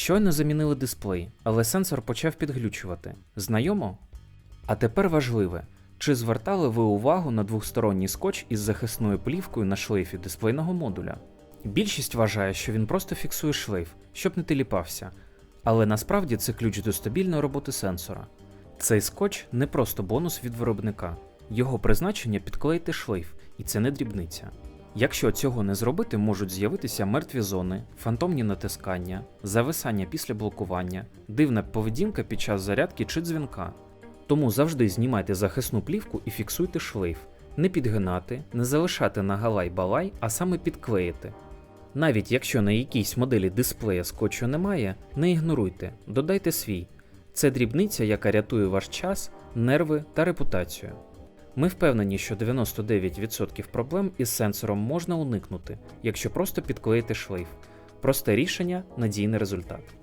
Щойно замінили дисплей, але сенсор почав підглючувати. Знайомо? А тепер важливе: чи звертали ви увагу на двосторонній скотч із захисною плівкою на шлейфі дисплейного модуля? Більшість вважає, що він просто фіксує шлейф, щоб не теліпався, але насправді це ключ до стабільної роботи сенсора. Цей скотч не просто бонус від виробника, його призначення підклеїти шлейф, і це не дрібниця. Якщо цього не зробити, можуть з'явитися мертві зони, фантомні натискання, зависання після блокування, дивна поведінка під час зарядки чи дзвінка. Тому завжди знімайте захисну плівку і фіксуйте шлейф. Не підгинати, не залишати на галай-балай, а саме підклеїти. Навіть якщо на якійсь моделі дисплея скотчу немає, не ігноруйте, додайте свій. Це дрібниця, яка рятує ваш час, нерви та репутацію. Ми впевнені, що 99% проблем із сенсором можна уникнути, якщо просто підклеїти шлейф. Просте рішення, надійний результат.